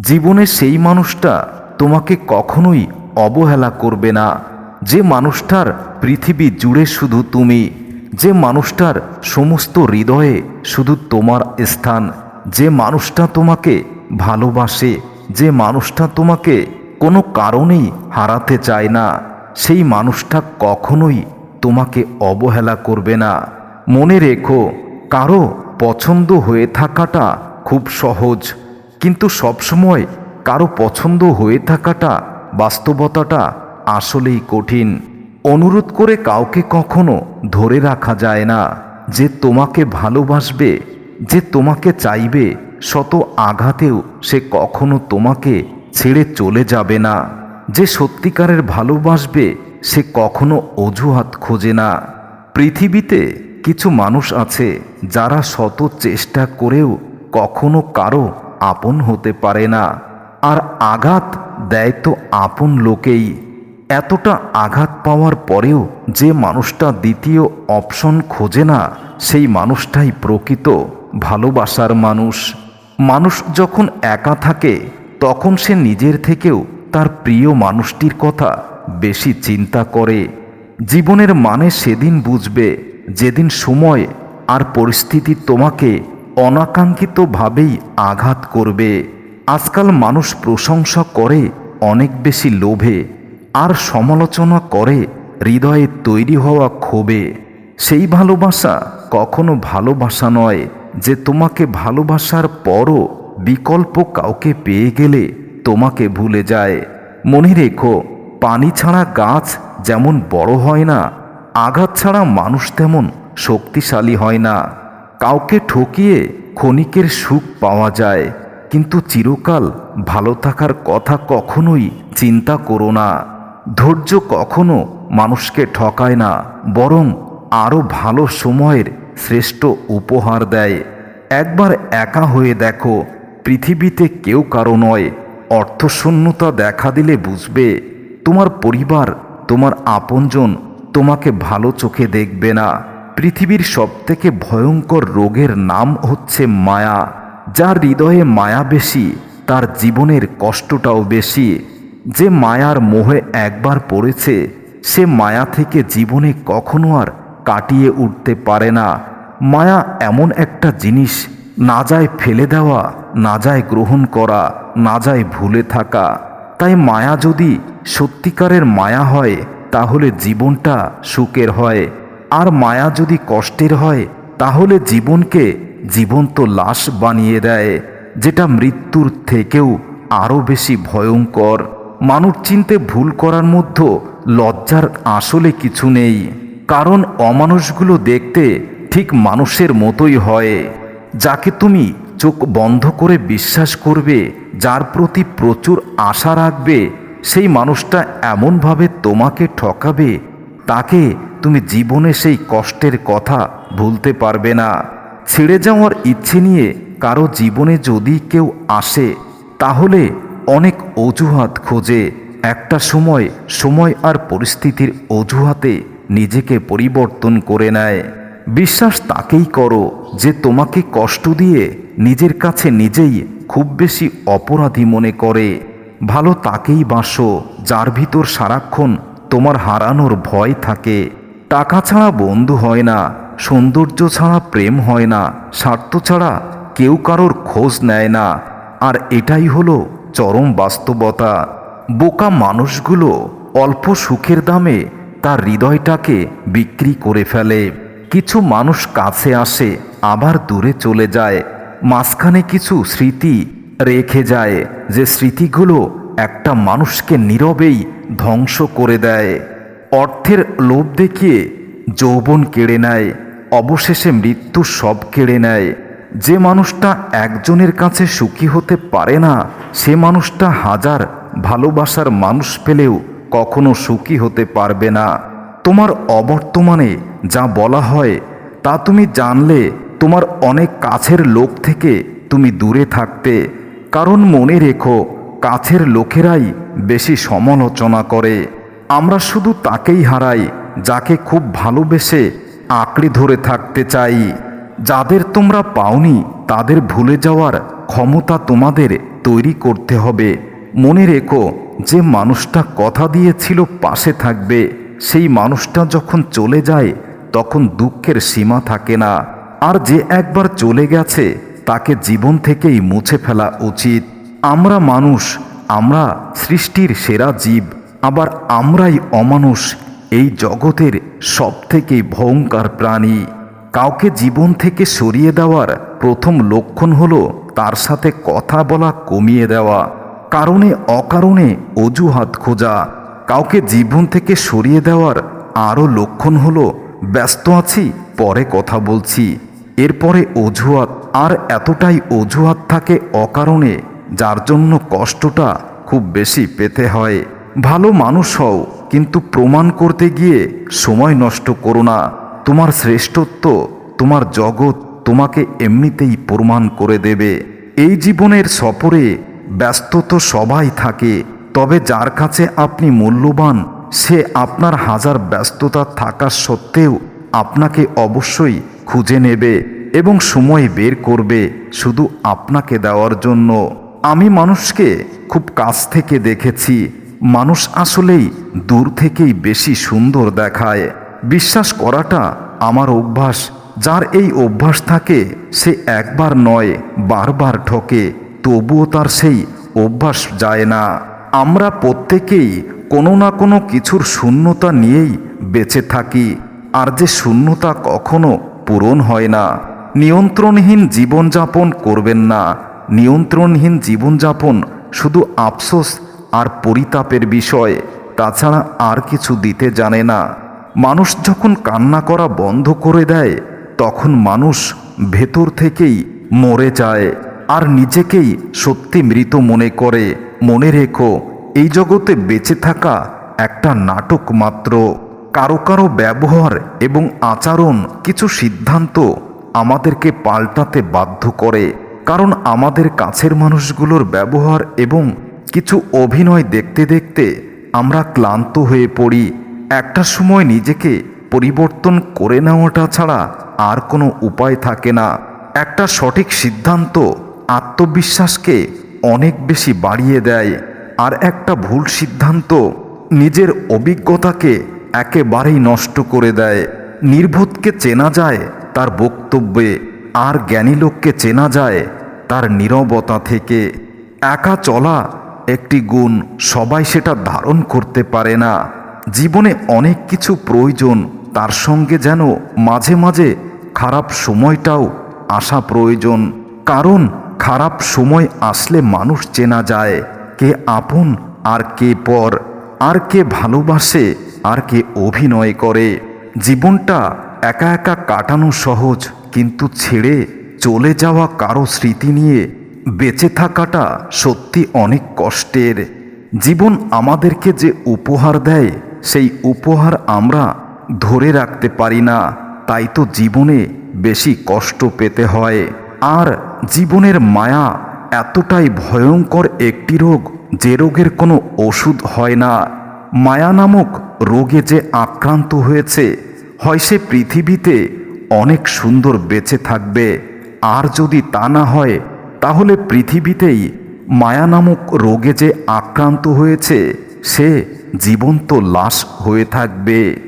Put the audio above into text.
জীবনে সেই মানুষটা তোমাকে কখনোই অবহেলা করবে না। যে মানুষটার পৃথিবী জুড়ে শুধু তুমি, যে মানুষটার সমস্ত হৃদয়ে শুধু তোমার স্থান, যে মানুষটা তোমাকে ভালোবাসে, যে মানুষটা তোমাকে কোনো কারণেই হারাতে চায় না, সেই মানুষটা কখনোই তোমাকে অবহেলা করবে না। মনে রেখো, কারও পছন্দ হয়ে থাকাটা খুব সহজ। কিন্তু সবসময় কারও পছন্দ হয়ে থাকাটা, বাস্তবতাটা আসলেই কঠিন। অনুরোধ করে কাউকে কখনো ধরে রাখা যায় না যে তোমাকে ভালোবাসবে, যে তোমাকে চাইবে, শত আঘাতেও সে কখনো তোমাকে ছেড়ে চলে যাবে না। যে সত্যিকারের ভালোবাসবে, সে কখনো অজুহাত খোঁজে না। পৃথিবীতে কিছু মানুষ আছে যারা শত চেষ্টা করেও কখনো কারও আপন হতে পারে না। আর আঘাত দেয় তো আপন লোকেই। এতটা আঘাত পাওয়ার পরেও যে মানুষটা দ্বিতীয় অপশন খোঁজে না, সেই মানুষটাই প্রকৃত ভালোবাসার মানুষ। মানুষ যখন একা থাকে, তখন সে নিজের থেকেও তার প্রিয় মানুষটির কথা বেশি চিন্তা করে। জীবনের মানে সেদিন বুঝবে, যেদিন সময় আর পরিস্থিতি তোমাকে অনাকাঙ্ক্ষিতভাবেই আঘাত করবে। আজকাল মানুষ প্রশংসা করে, অনেক বেশি লোভে, আর সমালোচনা করে, হৃদয়ে তৈরি হওয়া ক্ষোভে। সেই ভালোবাসা কখনো ভালোবাসা নয়, যে তোমাকে ভালোবাসার পরও বিকল্প কাউকে পেয়ে গেলে তোমাকে ভুলে যায়। মনে রেখো, পানি ছাড়া গাছ যেমন বড় হয় না, আঘাত ছাড়া মানুষ তেমন শক্তিশালী হয় না। কাউকে ঠকিয়ে ক্ষণিকের সুখ পাওয়া যায়, কিন্তু চিরকাল ভালো থাকার কথা কখনোই চিন্তা করো না। ধৈর্য কখনো মানুষকে ঠকায় না, বরং আরও ভালো সময়ের শ্রেষ্ঠ উপহার দেয়। একবার একা হয়ে দেখো, পৃথিবীতে কেউ কারও নয়। অর্থশূন্যতা দেখা দিলে বুঝবে, তোমার পরিবার, তোমার আপনজন তোমাকে ভালো চোখে দেখবে না। পৃথিবীর সবথেকে ভয়ঙ্কর রোগের নাম হচ্ছে মায়া, যার হৃদয়ে মায়া বেশি, তার জীবনের কষ্টটাও বেশি। যে মায়ার মোহে একবার পড়েছে, সে মায়া থেকে জীবনে কখনো আর কাটিয়ে উঠতে পারে না। মায়া এমন একটা জিনিস, না যায় ফেলে দেওয়া, না যায় গ্রহণ করা, না যায় ভুলে থাকা। তাই মায়া যদি সত্যিকারের মায়া হয়, তাহলে জীবনটা সুখের হয়। আর মায়া যদি কষ্টের হয়, তাহলে জীবনকে জীবন্ত লাশ বানিয়ে দেয়, যেটা মৃত্যুর থেকেও আরও বেশি ভয়ঙ্কর। মানুষ চিনতে ভুল করার মধ্যে লজ্জার আসলে কিছু নেই, কারণ অমানুষগুলো দেখতে ঠিক মানুষের মতোই হয়। যাকে তুমি চোখ বন্ধ করে বিশ্বাস করবে, যার প্রতি প্রচুর আশা রাখবে, সেই মানুষটা এমনভাবে তোমাকে ঠকাবে তাকে তুমি জীবনে সেই কষ্টের কথা ভুলতে পারবে না। ছেড়ে যাওয়ার ইচ্ছে নিয়ে কারও জীবনে যদি কেউ আসে, তাহলে অনেক অজুহাত খোঁজে। একটা সময় সময় আর পরিস্থিতির অজুহাতে নিজেকে পরিবর্তন করে নেয়। বিশ্বাস তাকেই করো যে তোমাকে কষ্ট দিয়ে নিজের কাছে নিজেই খুব বেশি অপরাধী মনে করে। ভালো তাকেই বাসো, যার ভিতর সারাক্ষণ তোমার হারানোর ভয় থাকে। টাকা ছাড়া বন্ধু হয় না, সৌন্দর্য ছাড়া প্রেম হয় না, স্বার্থ ছাড়া কেউ কারোর খোঁজ নেয় না। আর এটাই হলো চরম বাস্তবতা। বোকা মানুষগুলো অল্প সুখের দামে তার হৃদয়টাকে বিক্রি করে ফেলে। কিছু মানুষ কাছে আসে, আবার দূরে চলে যায়। মাঝখানে কিছু স্মৃতি রেখে যায়, যে স্মৃতিগুলো একটা মানুষকে নীরবেই ধ্বংস করে দেয়। অর্থের লোভ দেখিয়ে যৌবন কেড়ে নেয়। অবশেষে মৃত্যু সব কেড়ে নেয়। যে মানুষটা একজনের কাছে সুখী হতে পারে না, সে মানুষটা হাজার ভালোবাসার মানুষ পেলেও কখনো সুখী হতে পারবে না। তোমার অবর্তমানে যা বলা হয়, তা তুমি জানলে তোমার অনেক কাছের লোক থেকে তুমি দূরে থাকতে। কারণ মনে রেখো কাছের লোকেরাই বেশি সমালোচনা করে। আমরা শুধু তাকেই হারাই, যাকে খুব ভালোবেসে আঁকড়ে ধরে থাকতে চাই। যাদের তোমরা পাওনি, তাদের ভুলে যাওয়ার ক্ষমতা তোমাদের তৈরি করতে হবে। মনে রেখো, যে মানুষটা কথা দিয়েছিল পাশে থাকবে, সেই মানুষটা যখন চলে যায়, তখন দুঃখের সীমা থাকে না। আর যে একবার চলে গেছে, তাকে জীবন থেকেই মুছে ফেলা উচিত। আমরা মানুষ, আমরা সৃষ্টির সেরা জীব, আবার আমরাই অমানুষ, এই জগতের সবথেকে ভয়ঙ্কর প্রাণী। কাউকে জীবন থেকে সরিয়ে দেওয়ার প্রথম লক্ষণ হলো তার সাথে কথা বলা কমিয়ে দেওয়া, কারণে অকারণে অজুহাত খোঁজা। কাউকে জীবন থেকে সরিয়ে দেওয়ার আরও লক্ষণ হলো, ব্যস্ত আছি, পরে কথা বলছি। এরপরে অজুহাত, আর এতটাই অজুহাত থাকে অকারণে যার জন্য কষ্টটা খুব বেশি পেতে হয়। ভালো মানুষ হও, কিন্তু প্রমাণ করতে গিয়ে সময় নষ্ট করো না। তোমার শ্রেষ্ঠত্ব, তোমার জগৎ তোমাকে এমনিতেই প্রমাণ করে দেবে। এই জীবনের সফরে ব্যস্ত তো সবাই থাকে, তবে যার কাছে আপনি মূল্যবান, সে আপনার হাজার ব্যস্ততা থাকা সত্ত্বেও আপনাকে অবশ্যই খুঁজে নেবে এবং সময় বের করবে শুধু আপনাকে দেওয়ার জন্য। আমি মানুষকে খুব কাছ থেকে দেখেছি। মানুষ আসলেই দূর থেকেই বেশি সুন্দর দেখায়। বিশ্বাস করাটা আমার অভ্যাস। যার এই অভ্যাস থাকে, সে একবার নয়, বারবার ঠকে। তবুও তার সেই অভ্যাস যায় না। আমরা প্রত্যেকেই কোনো না কোনো কিছুর শূন্যতা নিয়েই বেঁচে থাকি। আর যে শূন্যতা কখনো পূরণ হয় না। নিয়ন্ত্রণহীন জীবনযাপন করবেন না। নিয়ন্ত্রণহীন জীবনযাপন শুধু আফসোস আর পরিতাপের বিষয়, তাছাড়া আর কিছু দিতে জানে না। মানুষ যখন কান্না করা বন্ধ করে দেয়, তখন মানুষ ভেতর থেকেই মরে যায় আর নিজেকেই সত্যি মৃত মনে করে। মনে রেখো, এই জগতে বেঁচে থাকা একটা নাটক মাত্র। কারও কারও ব্যবহার এবং আচরণ কিছু সিদ্ধান্ত আমাদেরকে পাল্টাতে বাধ্য করে। কারণ আমাদের কাছের মানুষগুলোর ব্যবহার এবং কিছু অভিনয় দেখতে দেখতে আমরা ক্লান্ত হয়ে পড়ি। একটা সময় নিজেকে পরিবর্তন করে নেওয়াটা ছাড়া আর কোনো উপায় থাকে না। একটা সঠিক সিদ্ধান্ত আত্মবিশ্বাসকে অনেক বেশি বাড়িয়ে দেয় আর একটা ভুল সিদ্ধান্ত নিজের অভিজ্ঞতাকে একেবারেই নষ্ট করে দেয়। নির্বোধকে চেনা যায় তার বক্তব্যে, আর জ্ঞানী লোককে চেনা যায় তার নীরবতা থেকে একা চলা একটি গুণ সবাই সেটা ধারণ করতে পারে না। জীবনে অনেক কিছু প্রয়োজন, তার সঙ্গে যেন মাঝে মাঝে খারাপ সময়টাও আসা প্রয়োজন। কারণ খারাপ সময় আসলে মানুষ চেনা যায়, কে আপন আর কে পর, আর কে ভালোবাসে আর কে অভিনয় করে। জীবনটা একা একা কাটানো সহজ, কিন্তু ছেড়ে চলে যাওয়া কারও স্মৃতি নিয়ে বেঁচে থাকাটা সত্যি অনেক কষ্টের। জীবন আমাদেরকে যে উপহার দেয়, সেই উপহার আমরা ধরে রাখতে পারি না। তাই তো জীবনে বেশি কষ্ট পেতে হয়। আর জীবনের মায়া এতটাই ভয়ঙ্কর একটি রোগ যে রোগের কোনো ওষুধ হয় না। মায়া নামক রোগে যে আক্রান্ত হয়েছে, হয় সে পৃথিবীতে অনেক সুন্দর বেঁচে থাকবে। আর যদি তা না হয়, তাহলে পৃথিবীতেই মায়া নামক রোগে যে আক্রান্ত হয়েছে, সে জীবন্ত লাশ হয়ে থাকবে।